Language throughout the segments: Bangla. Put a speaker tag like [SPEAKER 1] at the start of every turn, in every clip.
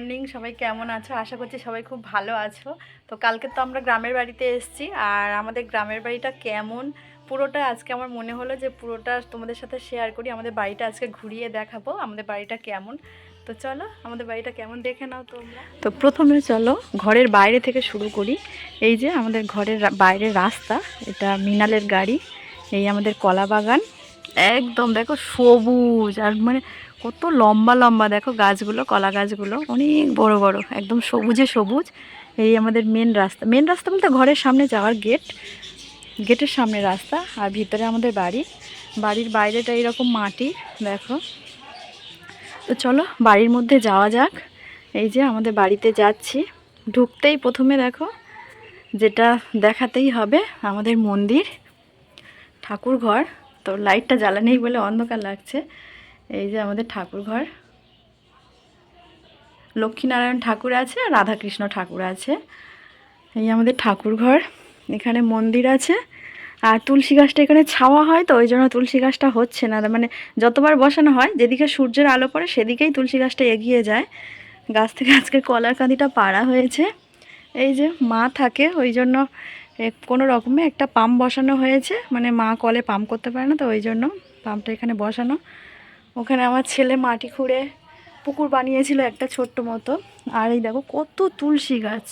[SPEAKER 1] মর্নিং, সবাই কেমন আছো? আশা করছি সবাই খুব ভালো আছো। তো কালকে তো আমরা গ্রামের বাড়িতে এসেছি আর আমাদের গ্রামের বাড়িটা কেমন? পুরোটা আজকে আমার মনে হলো যে পুরোটা তোমাদের সাথে শেয়ার করি, আমাদের বাড়িটা আজকে ঘুরিয়ে দেখাবো, আমাদের বাড়িটা কেমন? তো চলো, আমাদের বাড়িটা কেমন দেখে নাও তোমরা। তো প্রথমে চলো, ঘরের বাইরে থেকে শুরু করি। এই যে আমাদের ঘরের বাইরের রাস্তা, এটা মিনালের গাড়ি, এই আমাদের কলা বাগান একদম, দেখো সবুজ আর মানে কত লম্বা লম্বা, দেখো গাছগুলো, কলা গাছগুলো, অনেক বড় বড়, একদম সবুজে সবুজ। এই আমাদের মেন রাস্তা মেন রাস্তা বলতে ঘরের সামনে যাওয়ার গেট গেটের সামনে রাস্তা আর ভিতরে আমাদের বাড়ি। বাড়ির বাইরেটা এরকম মাটি, দেখো। তো চলো বাড়ির মধ্যে যাওয়া যাক। এই যে আমাদের বাড়িতে যাচ্ছি। ঢুকতেই প্রথমে দেখো, যেটা দেখাতেই হবে আমাদের মন্দির ঠাকুর ঘর তো লাইটটা জ্বালা নেই বলে অন্ধকার লাগছে। এই যে আমাদের ঠাকুর ঘর লক্ষ্মীনারায়ণ ঠাকুর আছে আর রাধাকৃষ্ণ ঠাকুর আছে। এই আমাদের ঠাকুর ঘর এখানে মন্দির আছে। আর তুলসী গাছটা এখানে ছাওয়া হয় তো, ওই জন্য তুলসী গাছটা হচ্ছে না। মানে যতবার বসানো হয়, যেদিকে সূর্যের আলো পড়ে, সেদিকেই তুলসী গাছটা এগিয়ে যায়। গাছ থেকে আজকে কলার কাঁদিটা পাড়া হয়েছে। এই যে মা থাকে, ওই জন্য কোনো রকমে একটা পাম্প বসানো হয়েছে মানে মা কলে পাম্প করতে পারে না, তো ওই জন্য পাম্পটা এখানে বসানো। ওখানে আমার ছেলে মাটি খুঁড়ে পুকুর বানিয়েছিল একটা ছোট্ট মতো। আর এই দেখো কত তুলসী গাছ।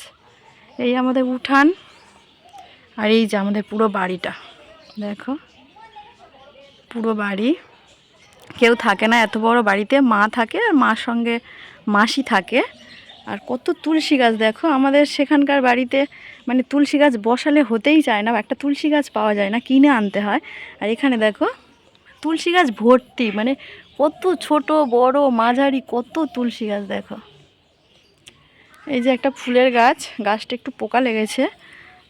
[SPEAKER 1] এই আমাদের উঠান আর এই যে আমাদের পুরো বাড়িটা। দেখো, পুরো বাড়ি। কেউ থাকে না এত বড় বাড়িতে, মা থাকে আর মার সঙ্গে মাসি থাকে। আর কত তুলসী গাছ দেখো, আমাদের সেখানকার বাড়িতে মানে তুলসী গাছ বসালে হতেই চায় না একটা তুলসী গাছ পাওয়া যায় না, কিনে আনতে হয়। আর এখানে দেখো, তুলসী গাছ ভর্তি মানে কত ছোট, বড়, মাঝারি, কত তুলসী গাছ দেখো। এই যে একটা ফুলের গাছ, গাছটা একটু পোকা লেগেছে,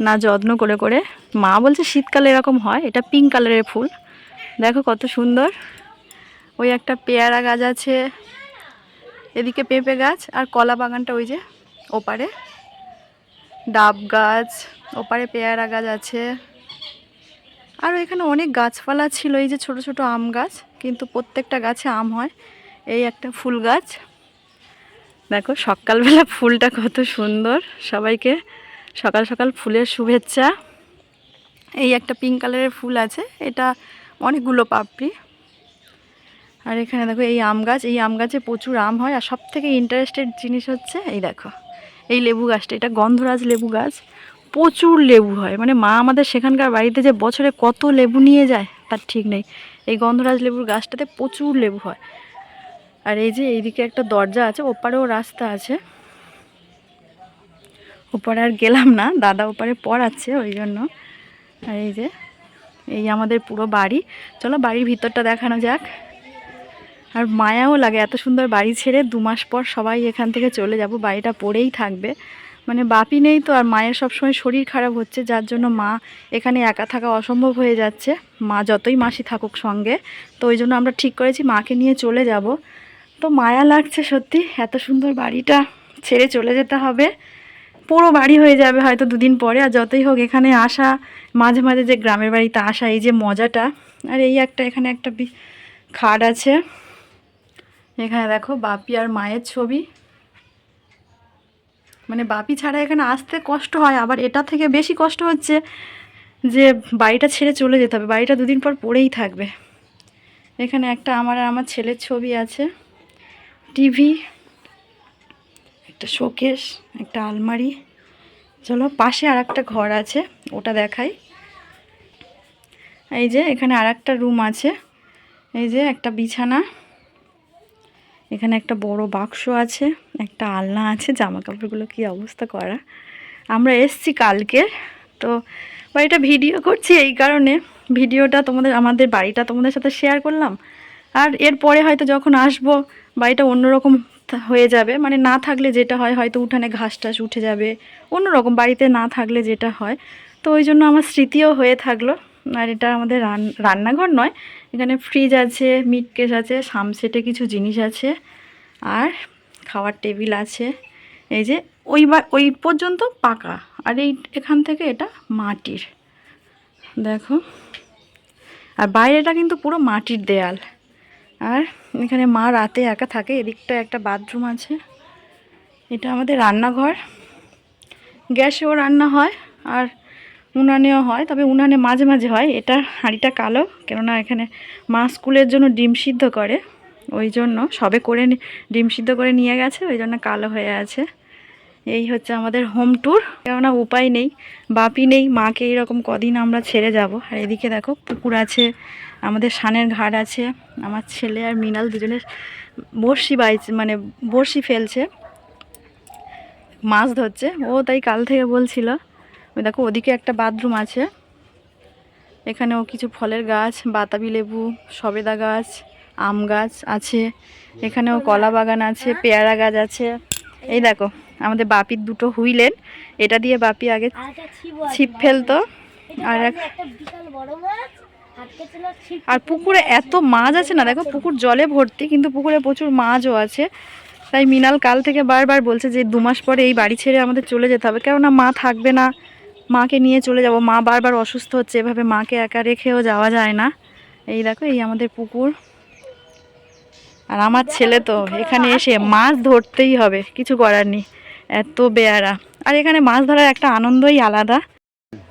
[SPEAKER 1] না যত্ন করে করে। মা বলছে শীতকালে এরকম হয়, এটা পিঙ্ক কালারের ফুল। দেখো কত সুন্দর, ওই একটা পেয়ারা গাছ আছে এদিকে পেঁপে গাছ আর কলা বাগানটা ওই যে ওপারে। ডাব গাছ, ওপারে পেয়ারা গাছ আছে। আর এখানে অনেক গাছপালা ছিল, এই যে ছোট ছোট আম গাছ, কিন্তু প্রত্যেকটা গাছে আম হয়। এই একটা ফুল গাছ। দেখো সকালবেলা ফুলটা কত সুন্দর। সবাইকে সকাল সকাল ফুলের শুভেচ্ছা। এই একটা পিঙ্ক কালারের ফুল আছে, এটা অনেকগুলো পাপড়ি। আর এখানে দেখো এই আম গাছ, এই আম গাছে প্রচুর আম হয় আর সব থেকে ইন্টারেস্টেড জিনিস হচ্ছে এই দেখো, এই লেবু গাছটা, এটা গন্ধরাজ লেবু গাছ, প্রচুর লেবু হয়। মানে মা আমাদের সেখানকার বাড়িতে যে বছরে কত লেবু নিয়ে যায়, তার ঠিক নেই। এই গন্ধরাজ লেবুর গাছটাতে প্রচুর লেবু হয়। আর এই যে এইদিকে একটা দরজা আছে, ওপারেও রাস্তা আছে। ওপারে আর গেলাম না, দাদা ওপারে পড়াচ্ছে ওই জন্য। আর এই যে, এই আমাদের পুরো বাড়ি। চলো বাড়ির ভিতরটা দেখানো যাক। আর মায়াও লাগে, এত সুন্দর বাড়ি ছেড়ে দু মাস পর সবাই এখান থেকে চলে যাব, বাড়িটা পড়েই থাকবে। মানে বাপি নেই তো, আর মায়ের সবসময় শরীর খারাপ হচ্ছে, যার জন্য মা এখানে একা থাকা অসম্ভব হয়ে যাচ্ছে। মা যতই মাসি থাকুক সঙ্গে, তো ওই জন্য আমরা ঠিক করেছি মাকে নিয়ে চলে যাব। তো মায়া লাগছে সত্যি, এত সুন্দর বাড়িটা ছেড়ে চলে যেতে হবে। পুরো বাড়ি হয়ে যাবে হয়তো দুদিন পরে, আর যতই হোক এখানে আসা, মাঝে মাঝে যে গ্রামের বাড়িতে আসা, এই যে মজাটা। আর এই একটা, এখানে একটা খাট আছে। এখানে দেখো বাপি আর মায়ের ছবি। মানে বাপি ছাড়া এখানে আসতে কষ্ট হয়, আবার এটা থেকে বেশি কষ্ট হচ্ছে যে বাড়িটা ছেড়ে চলে যেতে হবে, বাড়িটা দুদিন পর পড়েই থাকবে। এখানে একটা আমার আর আমার ছেলের ছবি আছে, টিভি, একটা শোকেস, একটা আলমারি। চলো পাশে আর একটা ঘর আছে, ওটা দেখাই। এই যে এখানে আর একটা রুম আছে, এই যে একটা বিছানা। এখানে একটা বড় বাক্স আছে, একটা আলনা আছে জামা কাপড়গুলো কী অবস্থা করা। আমরা এসছি কালকে, তো বাড়িটা ভিডিও করছি এই কারণে। ভিডিওটা তোমাদের, আমাদের বাড়িটা তোমাদের সাথে শেয়ার করলাম। আর এরপরে হয়তো যখন আসব, বাড়িটা অন্যরকম হয়ে যাবে। মানে না থাকলে যেটা হয়, হয়তো উঠানে ঘাস টাস উঠে যাবে। অন্যরকম বাড়িতে না থাকলে যেটা হয়। তো ওই জন্য আমার স্মৃতিও হয়ে থাকল। আর এটা আমাদের রান, রান্নাঘর নয়, এখানে ফ্রিজ আছে মিট কেস আছে সামসেটে কিছু জিনিস আছে, আর খাওয়ার টেবিল আছে। এই যে ওই বা, ওই পর্যন্ত পাকা, আর এই এখান থেকে এটা মাটির। দেখো। আর বাইরেটা কিন্তু পুরো মাটির দেয়াল। আর এখানে মা রাতে একা থাকে, এদিকটা একটা বাথরুম আছে। এটা আমাদের রান্নাঘর। গ্যাসেও রান্না হয়, আর উনানেও হয়, তবে উনানে মাঝে মাঝে হয়। এটা হাঁড়িটা কালো, কেননা এখানে মা স্কুলের জন্য ডিম সিদ্ধ করে। ওই জন্য সবে করে ডিম সিদ্ধ করে নিয়ে গেছে, ওই জন্য কালো হয়ে আছে। এই হচ্ছে আমাদের হোম ট্যুর। কেননা উপায় নেই বাপি নেই, মাকে এইরকম কদিন আমরা ছেড়ে যাব। আর এদিকে দেখো, পুকুর আছে, আমাদের সানের ঘাট আছে, আমার ছেলে আর মিনাল দুজনে বড়শি বাইছে মানে বড়শি ফেলছে, মাছ ধরছে। ও তাই কাল থেকে বলছিল ওই দেখো ওদিকে একটা বাথরুম আছে। এখানেও কিছু ফলের গাছ বাতাবি লেবু সবেদা গাছ আম গাছ আছে। এখানেও কলা বাগান আছে পেয়ারা গাছ আছে। এই দেখো আমাদের বাপির দুটো হুইলেন। এটা দিয়ে বাপি আগে
[SPEAKER 2] ছিপ
[SPEAKER 1] ফেলতো। আর এক আর পুকুরে এত মাছ আছে না দেখো পুকুর জলে ভর্তি কিন্তু পুকুরে প্রচুর মাছও আছে। তাই মিনাল কাল থেকে বারবার বলছে যে দু মাস পরে এই বাড়ি ছেড়ে আমাদের চলে যেতে হবে কেননা মা থাকবে না। মাকে নিয়ে চলে যাব। মা বারবার অসুস্থ হচ্ছে, এভাবে মাকে একা রেখেও যাওয়া যায় না। এই দেখো, এই আমাদের পুকুর। আর আমার ছেলে তো, এখানে এসে মাছ ধরতেই হবে, কিছু করার নেই। এত বেয়ারা। আর এখানে মাছ ধরার একটা আনন্দই আলাদা।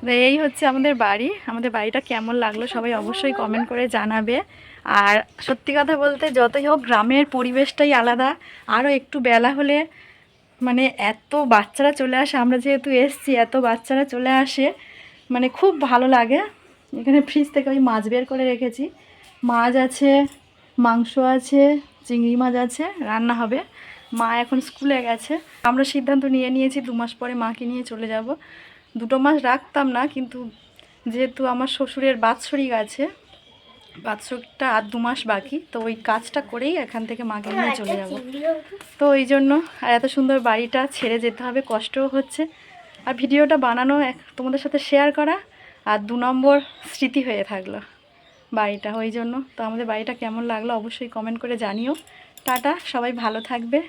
[SPEAKER 1] এই হচ্ছে আমাদের বাড়ি। আমাদের বাড়িটা কেমন লাগল সবাই অবশ্যই কমেন্ট করে জানাবে। আর সত্যি কথা বলতে, যতই হোক, গ্রামের পরিবেশটাই আলাদা। আরও একটু বেলা হলে মানে এত বাচ্চারা চলে আসে, আমরা যেহেতু এসছি, এত বাচ্চারা চলে আসে মানে খুব ভালো লাগে। এখানে ফ্রিজ থেকে ওই মাছ বের করে রেখেছি। মাছ আছে, মাংস আছে, চিংড়ি মাছ আছে, রান্না হবে। মা এখন স্কুলে গেছে। আমরা সিদ্ধান্ত নিয়ে নিয়েছি, দু মাস পরে মাকে নিয়ে চলে যাব। দুটো মাস রাখতাম না, কিন্তু যেহেতু আমার শ্বশুরের বাৎসরিক আছে বাৎসরিকটা আর দু মাস বাকি তো ওই কাজটা করেই এখান থেকে মাকে নিয়ে চলে যাব। তো ওই জন্য আর এত সুন্দর বাড়িটা ছেড়ে যেতে হবে কষ্টও হচ্ছে। আর ভিডিওটা বানানো এক তোমাদের সাথে শেয়ার করা আর দু নম্বর স্মৃতি হয়ে থাকল বাড়িটা ওই জন্য। তো আমাদের বাড়িটা কেমন লাগল অবশ্যই কমেন্ট করে জানিও। টাটা সবাই ভালো থাকবে।